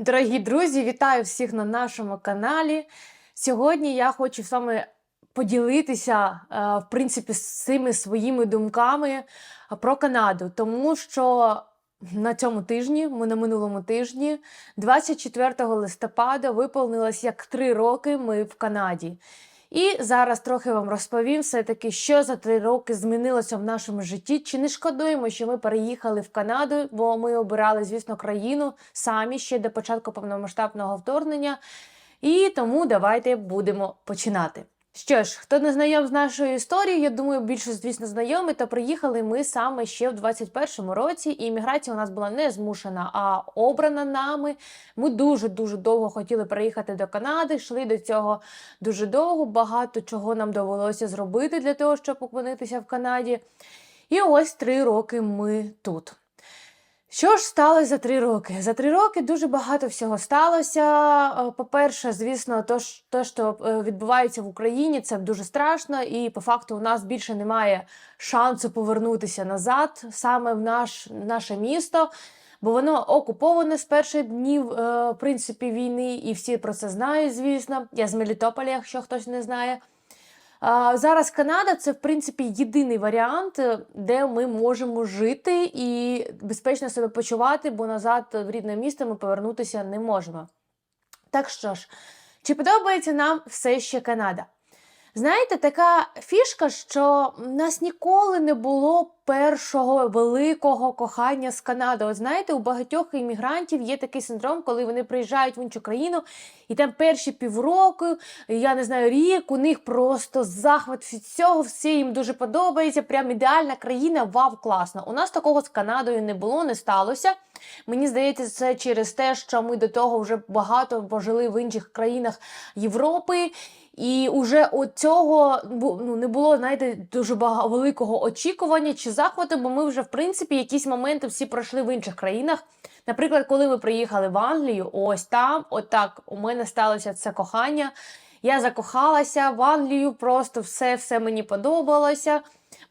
Дорогі друзі, вітаю всіх на нашому каналі. Сьогодні я хочу з вами поділитися, е, в принципі, з цими своїми думками про Канаду, тому що на цьому тижні, ми на минулому тижні, 24 листопада, виповнилось як три роки ми в Канаді. І зараз трохи вам розповім все-таки, що за три роки змінилося в нашому житті. Чи не шкодуємо, що ми переїхали в Канаду, бо ми обирали, звісно, країну самі ще до початку повномасштабного вторгнення. І тому давайте будемо починати. Що ж, хто не знайом з нашою історією, я думаю, більше, звісно, знайомі, то приїхали ми саме ще в 21-му році, і імміграція у нас була не змушена, а обрана нами. Ми дуже-дуже довго хотіли приїхати до Канади, йшли до цього дуже довго, багато чого нам довелося зробити для того, щоб опинитися в Канаді. І ось три роки ми тут. Що ж сталося за три роки? За три роки дуже багато всього сталося. Е, По-перше, звісно, то, те, що е, відбувається в Україні, це дуже страшно, і по факту у нас більше немає шансу повернутися назад саме в наш, наше місто. Бо воно окуповане з перших днів е, в принципі, війни, і всі про це знають, звісно. Я з Мелітополя, якщо хтось не знає. Зараз Канада це в принципі єдиний варіант, е, де ми можемо жити і безпечно себе почувати, бо назад в рідне місто ми повернутися не можемо. Так що ж, чи подобається нам все ще Канада? Знаєте, така фішка, що в нас ніколи не було першого великого кохання з Канади. От знаєте, у багатьох іммігрантів є такий синдром, коли вони приїжджають в іншу країну, і там перші півроку, я не знаю, рік, у них просто захват від цього, все їм дуже подобається. Прям ідеальна країна, вау, класно. У нас такого з Канадою не було, не сталося. Мені здається, це через те, що ми до того вже багато пожили в інших країнах Європи. І уже цього ну, не було, знаєте, дуже бага- великого очікування чи захвату, бо ми вже, в принципі, якісь моменти всі пройшли в інших країнах. Наприклад, коли ми приїхали в Англію, ось там, отак, у мене сталося це кохання. Я закохалася в Англію, просто все, все мені подобалося.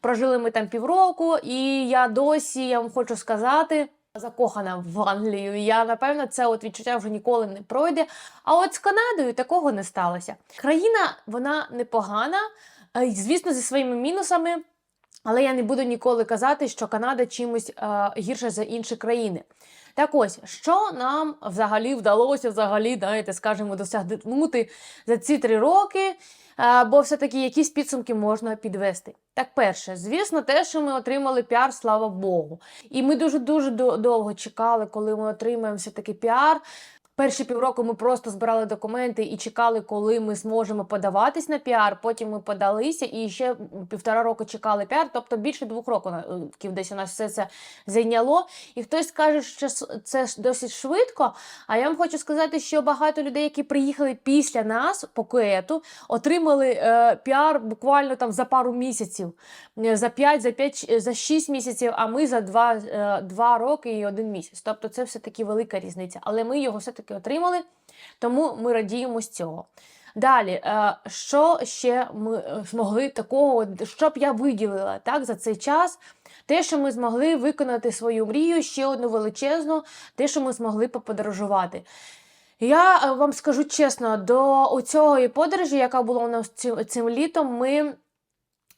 Прожили ми там півроку, і я досі, я вам хочу сказати, закохана в Англію. Я напевно це от відчуття вже ніколи не пройде. А от з Канадою такого не сталося. Країна вона непогана, е, звісно, зі своїми мінусами. Але я не буду ніколи казати, що Канада чимось е, гірша за інші країни. Так ось, що нам взагалі вдалося, взагалі, знаєте, скажімо, досягнути за ці три роки, бо все-таки якісь підсумки можна підвести. Так, перше, звісно, те, що ми отримали піар, слава Богу. І ми дуже-дуже довго чекали, коли ми отримаємо все-таки піар. Перші півроку ми просто збирали документи і чекали, коли ми зможемо подаватись на піар. Потім ми подалися і ще півтора року чекали піар, тобто більше двох років років десь у нас все це зайняло. І хтось скаже, що це досить швидко. А я вам хочу сказати, що багато людей, які приїхали після нас по куету, отримали е, піар буквально там за пару місяців, Е, за 5, за 5, за 6 місяців, а ми за 2, е, 2 роки і 1 місяць. Тобто це все-таки велика різниця. Але ми його все-таки отримали, тому ми радіємо з цього. Далі, е, що ще ми е, змогли такого, що б я виділила так, за цей час? Те, що ми змогли виконати свою мрію, ще одну величезну, те, що ми змогли поподорожувати. Я е, вам скажу чесно, до цієї подорожі, яка була у нас цим літом, ми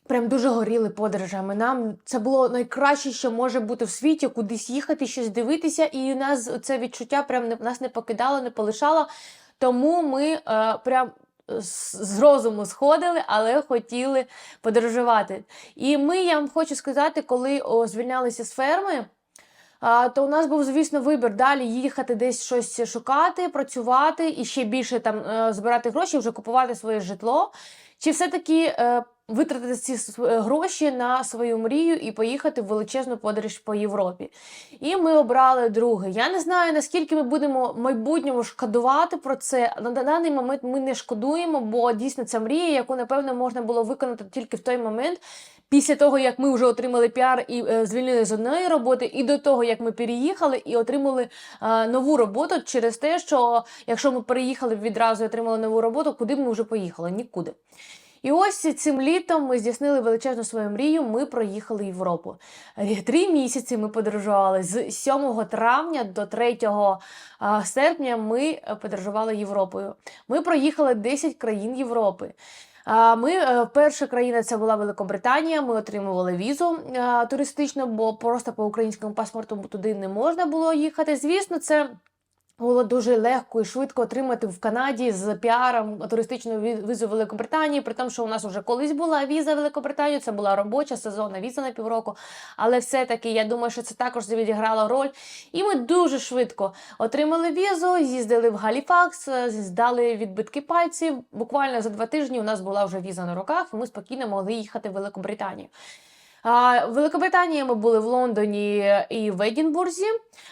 прям дуже горіли подорожами. Нам це було найкраще, що може бути в світі, кудись їхати, щось дивитися, і у нас це відчуття прям не, нас не покидало, не полишало. Тому ми е, прям з розуму сходили, але хотіли подорожувати. І ми, я вам хочу сказати, коли звільнялися з ферми. То у нас був, звісно, вибір далі їхати десь щось шукати, працювати і ще більше там е, збирати гроші, вже купувати своє житло. Чи все-таки е, витратити ці е, гроші на свою мрію і поїхати в величезну подорож по Європі? І ми обрали друге. Я не знаю, наскільки ми будемо в майбутньому шкодувати про це. На даний момент ми не шкодуємо, бо дійсно це мрія, яку, напевно, можна було виконати тільки в той момент, після того, як ми вже отримали піар і е, звільнили з одної роботи, і до того, як ми переїхали і отримали е, нову роботу через те, що якщо ми переїхали відразу і отримали нову роботу, куди б ми вже поїхали? Нікуди. І ось цим літом ми здійснили величезну свою мрію. Ми проїхали Європу. Е, Три місяці ми подорожували з 7 травня до 3 серпня. Ми е, подорожували Європою. Ми проїхали 10 країн Європи. Ми е, перша країна це була Великобританія. Ми отримували візу туристичну, бо просто по українському паспорту туди не можна було їхати. Звісно, це. Було дуже легко і швидко отримати в Канаді з піаром туристичну візу Великобританії, при тому, що у нас вже колись була віза в Великобританію, це була робоча сезонна віза на півроку. Але все-таки я думаю, що це також відіграло роль. І ми дуже швидко отримали візу, їздили в Галіфакс, е, здали відбитки пальців. Буквально за два тижні у нас була вже віза на руках, і ми спокійно могли їхати в Великобританію. В Великобританії ми були в Лондоні і в Едінбурзі.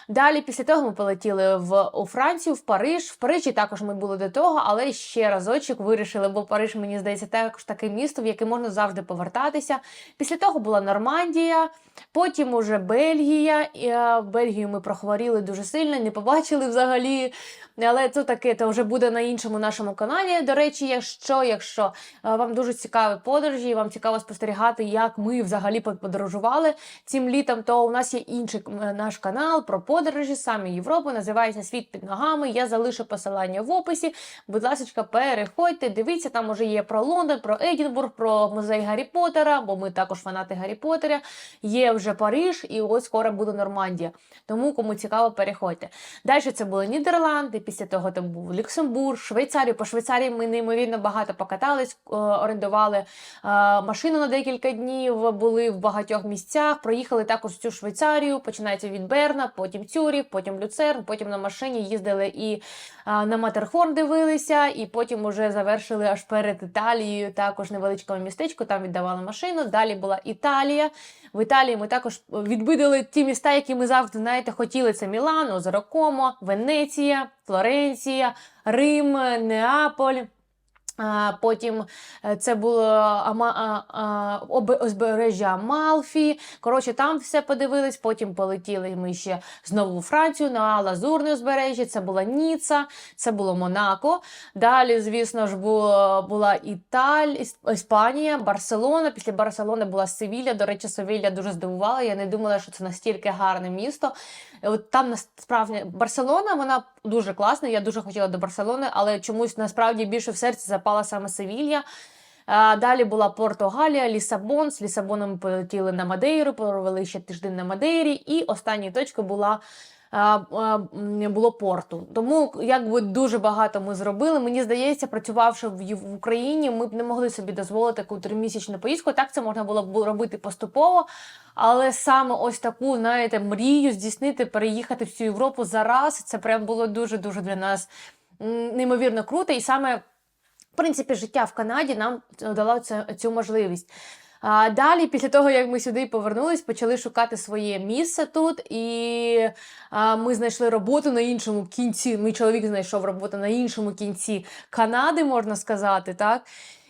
Далі, після того, ми полетіли в у Францію, в Париж. В Парижі також ми були до того, але ще разочок вирішили, бо Париж, мені здається, також таке місто, в яке можна завжди повертатися. Після того була Нормандія, потім уже Бельгія. І, е, Бельгію ми прохворіли дуже сильно, не побачили взагалі. Але це таке, то вже буде на іншому нашому каналі. До речі, якщо, якщо е, вам дуже цікаві подорожі, вам цікаво спостерігати, як ми взагалі подорожували цим літом, то у нас є інший наш канал про подорожі, саме Європи, називається Світ під ногами. Я залишу посилання в описі. Будь ласка, переходьте, дивіться, там уже є про Лондон, про Едінбург, про музей Гаррі Поттера, бо ми також фанати Гаррі Поттера. Є вже Париж, і ось скоро буде Нормандія. Тому кому цікаво, переходьте. Далі це були Нідерланди, після того там був Люксембург, Швейцарію. По Швейцарії ми неймовірно багато покатались, е, орендували е, машину на декілька днів, були в багатьох місцях. Проїхали також цю Швейцарію. Починається від Берна, потім Цюріх, потім Люцерн, потім на машині їздили і е, на Матерхорн дивилися, і потім уже завершили аж перед Італією. Також невеличкому містечку. Там віддавали машину. Далі була Італія. В Італії ми також відвідали ті міста, які ми завжди знаєте, хотіли. Це Мілан, Озеро Комо, Венеція, Флоренція, Рим, Неаполь. Потім е, це було узбережжя Амалфі. Коротше, там все подивились. Потім полетіли ми ще знову у Францію на Лазурне узбережжя. Це була Ніца, це було Монако. Далі, звісно ж, було, була Італь, Іспанія, Барселона. Після Барселони була Севілля. До речі, Севілля дуже здивувала. Я не думала, що це настільки гарне місто. От там насправді Барселона, вона дуже класна. Я дуже хотіла до Барселони, але чомусь насправді більше в серці запала саме Севілья. Далі була Португалія, Лісабон. З Лісабону ми полетіли на Мадейру, провели ще тиждень на Мадейрі, і останньою точкою була. Було порту, тому якби дуже багато ми зробили. Мені здається, працювавши в Україні, ми б не могли собі дозволити таку тримісячну поїздку. Так це можна було б робити поступово, але саме ось таку, знаєте, мрію здійснити, переїхати всю Європу за раз. Це прям було дуже дуже для нас неймовірно круто. І саме принципі життя в Канаді нам дало це, цю можливість. А далі, після того, як ми сюди повернулись, почали шукати своє місце тут, і а, ми знайшли роботу на іншому кінці. Мій чоловік знайшов роботу на іншому кінці Канади, можна сказати, так.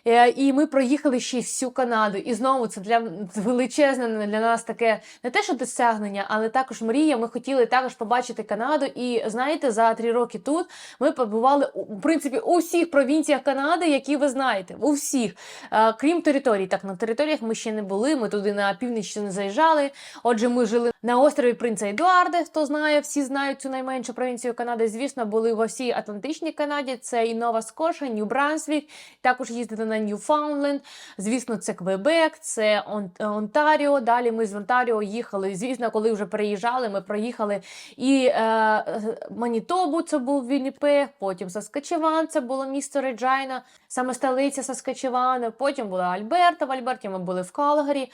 Е, І ми проїхали ще всю Канаду. І знову це для величезне для нас таке не те, що досягнення, але також мрія. Ми хотіли також побачити Канаду. І знаєте, за три роки тут ми побували в принципі у всіх провінціях Канади, які ви знаєте, у всіх, Е, крім територій. Так, на територіях ми ще не були. Ми туди на північ не заїжджали. Отже, ми жили на острові Принца Едуарда. Хто знає, всі знають цю найменшу провінцію Канади. Звісно, були во всій Атлантичній Канаді. Це і Нова Скоша, Нью-Брансвік. Також їздили на Ньюфаундленд. Звісно, це Квебек, це Онтаріо. Далі ми з Онтаріо їхали. Звісно, коли вже переїжджали, ми проїхали і е, е, Манітобу, це був Вінніпег, потім Саскачеван, це було місто Реджайна, саме столиця Саскачевана. Потім була Альберта. В Альберті ми були в Калгарі.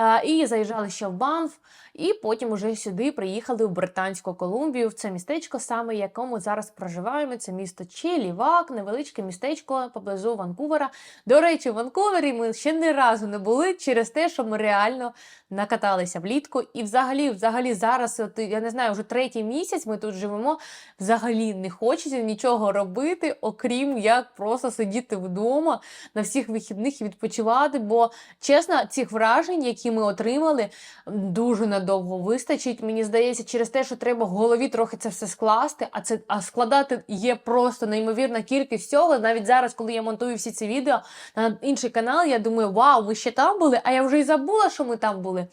Е, і заїжджали ще в Банф, і потім уже сюди приїхали в Британську Колумбію, в це містечко, саме якому зараз проживаємо. Це місто Чілівак, невеличке містечко поблизу Ванкувера. До речі, в Ванкувері ми ще ні разу не були через те, що ми реально накаталися влітку. І взагалі, взагалі, зараз, от я не знаю, вже третій місяць ми тут живемо. Взагалі не хочеться нічого робити, окрім як просто сидіти вдома на всіх вихідних і відпочивати. Бо чесно, цих вражень, які ми отримали, дуже надовго вистачить. Мені здається, через те, що треба в голові трохи це все скласти, а це а складати є просто неймовірна кількість всього. Навіть зараз, коли я монтую всі ці відео на інший канал, я думаю, вау, ми ще там були, а я вже й забула, що ми там були.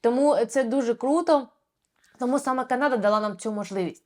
Тому це дуже круто. Тому саме Канада дала нам цю можливість.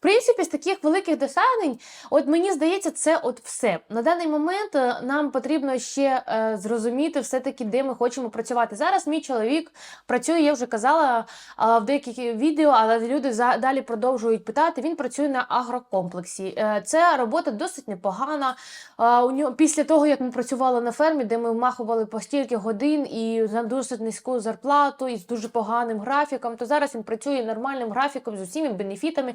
Принципі, з таких великих досягнень, от мені здається, це от все. На даний момент е, нам потрібно ще е, зрозуміти все-таки, де ми хочемо працювати. Зараз мій чоловік працює, я вже казала е, в деяких відео, але люди за, далі продовжують питати. Він працює на агрокомплексі. Е, це робота досить непогана. Е, у нього після того, як ми працювали на фермі, де ми вмахували по стільки годин і за досить низьку зарплату, і з дуже поганим графіком, то зараз він працює нормальним графіком з усіма бенефітами.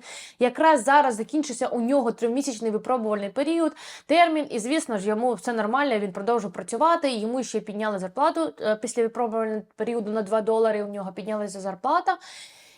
Якраз зараз закінчився у нього тримісячний випробувальний період, термін, і звісно ж йому все нормально. Він продовжив працювати. Йому ще підняли зарплату е, після випробувального періоду на 2 долари. У нього піднялася зарплата.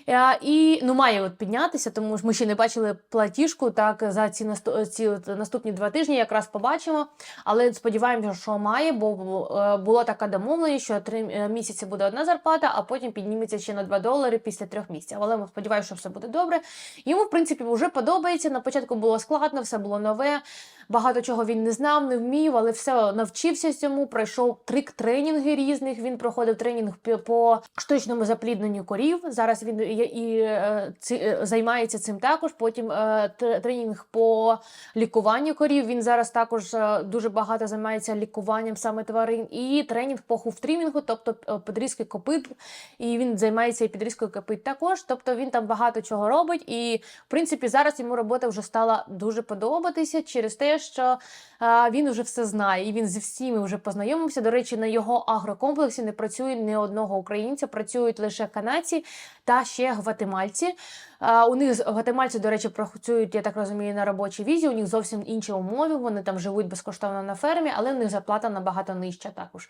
Е, І ну має от піднятися, тому ж ми ще не бачили платіжку. Так за ці ці наступні два тижні якраз побачимо. Але сподіваємося, що має, бо е, була така домовленість, що три е, місяці буде одна зарплата, а потім підніметься ще на 2 долари після трьох місяців. Але ми сподіваємося, що все буде добре. Йому, в принципі, вже подобається. На початку було складно, все було нове. Багато чого він не знав, не вмів, але все навчився цьому. Пройшов три тренінги різних. Він проходив тренінг по штучному заплідненню корів. Зараз він і, і е, ці, е, займається цим також. Потім е, тренінг по лікуванню корів. Він зараз також дуже багато займається лікуванням саме тварин. І тренінг по хуфтрімінгу, тобто підрізки копит. І він займається і підрізкою копит також. Тобто він там багато чого робить. І в принципі зараз йому робота вже стала дуже подобатися через те, що а, він вже все знає, і він зі всіми вже познайомився. До речі, на його агрокомплексі не працює ні одного українця, працюють лише канадці та ще гватемальці. А, у них гватемальці, до речі, працюють, я так розумію, на робочій візі. У них зовсім інші умови. Вони там живуть безкоштовно на фермі, але у них зарплата набагато нижча також.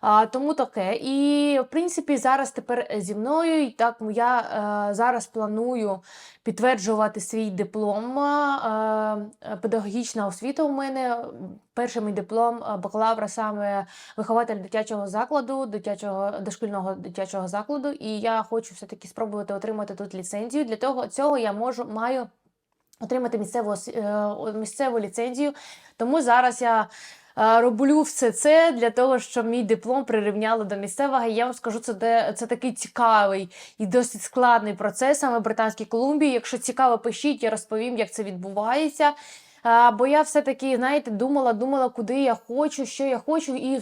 А, тому таке. І в принципі, зараз тепер зі мною. І так я е, зараз планую підтверджувати свій диплом. Е, е, педагогічна освіта у мене. Перший мій диплом е, бакалавра саме вихователь дитячого закладу, дитячого дошкільного дитячого закладу. І я хочу все-таки спробувати отримати тут ліцензію. Для того цього я можу маю отримати місцеву е, місцеву ліцензію. Тому зараз я е, роблю все це для того, щоб мій диплом прирівняли до місцевого. І Я вам скажу, це де це такий цікавий і досить складний процес саме в Британській Колумбії. Якщо цікаво, пишіть, я розповім, як це відбувається. А, бо я все-таки, знаєте, думала, думала, куди я хочу, що я хочу, і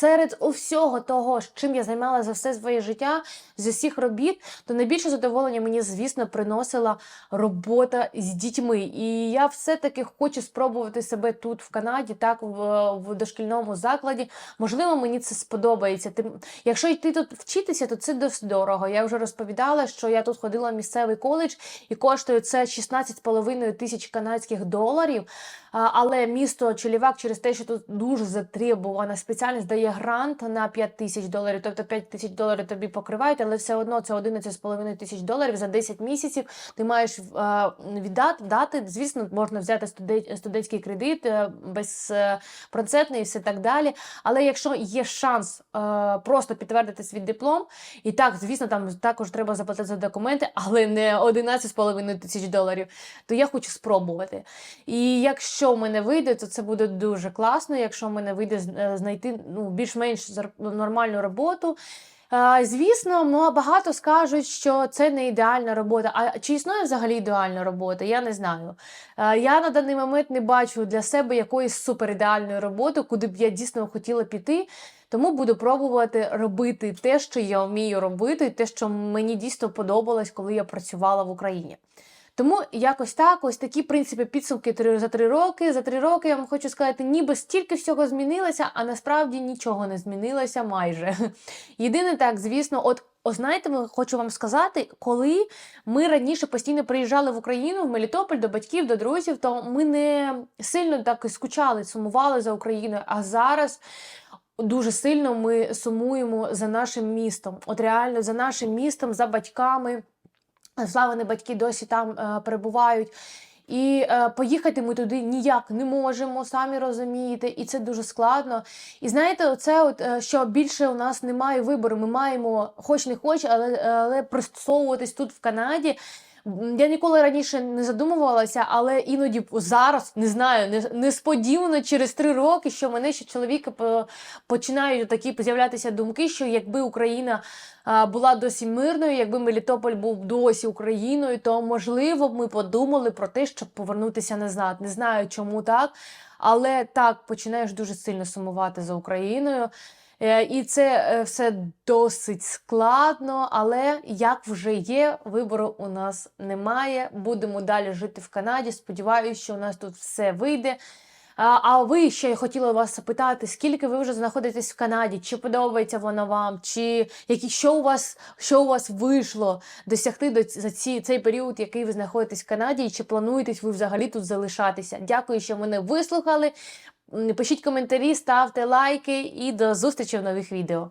серед усього того, чим я займалася за все своє життя, з усіх робіт, то найбільше задоволення мені, звісно, приносила робота з дітьми. І я все-таки хочу спробувати себе тут, в Канаді, так, в, в дошкільному закладі. Можливо, мені це сподобається. Тим, якщо йти тут вчитися, то це досить дорого. Я вже розповідала, що я тут ходила в місцевий коледж і коштує це 16,5 тисяч канадських доларів. Але місто Челівак через те, що тут дуже затребувана спеціальність, дає грант на 5 тисяч доларів. Тобто 5 тисяч доларів тобі покривають, але все одно це 11,5 тисяч доларів за 10 місяців. Ти маєш а, віддати дати. Звісно, можна взяти студентський кредит е, безпроцентний і все так далі. Але якщо є шанс е, просто підтвердити свій диплом, і так, звісно, там також треба заплатити за документи, але не 11,5 тисяч доларів, то я хочу спробувати. І якщо в мене вийде, то це буде дуже класно. Якщо в мене вийде е, знайти ну, більш-менш нормальну роботу. Звісно, багато скажуть, що це не ідеальна робота. А чи існує взагалі ідеальна робота? Я не знаю. Я на даний момент не бачу для себе якоїсь суперідеальної роботи, куди б я дійсно хотіла піти. Тому буду пробувати робити те, що я вмію робити, те, що мені дійсно подобалось, коли я працювала в Україні. Тому якось так, ось такі в принципі підсумки за три роки. За три роки я вам хочу сказати, ніби стільки всього змінилося, а насправді нічого не змінилося майже. Єдине так, звісно, от. О, знаєте, хочу вам сказати, коли ми раніше постійно приїжджали в Україну, в Мелітополь, до батьків, до друзів, то ми не сильно так скучали, сумували за Україною. А зараз дуже сильно ми сумуємо за нашим містом. От реально за нашим містом, за батьками. Славини батьки досі там е, перебувають. І е, поїхати ми туди ніяк не можемо, самі розумієте, і це дуже складно. І знаєте, оце, от, е, що більше у нас немає вибору. Ми маємо, хоч не хоч, але, але пристосовуватись тут в Канаді. Я ніколи раніше не задумувалася, але іноді зараз не знаю, несподівано через три роки, що мене ще чоловіка починають такі з'являтися думки, що якби Україна була досі мирною, якби Мелітополь був досі Україною, то можливо б ми подумали про те, щоб повернутися назад. Не знаю, чому так, але так починаєш дуже сильно сумувати за Україною. Е, І це е, все досить складно, але як вже є, вибору у нас немає. Будемо далі жити в Канаді. Сподіваюся, що у нас тут все вийде. А, ви ще я хотіла вас запитати, скільки ви вже знаходитесь в Канаді? Чи подобається вона вам? Чи які що у вас що у вас вийшло досягти до за ці цей період, який ви знаходитесь в Канаді? І чи плануєтесь ви взагалі тут залишатися? Дякую, що мене вислухали. Пишіть коментарі, ставте лайки і до зустрічі в нових відео.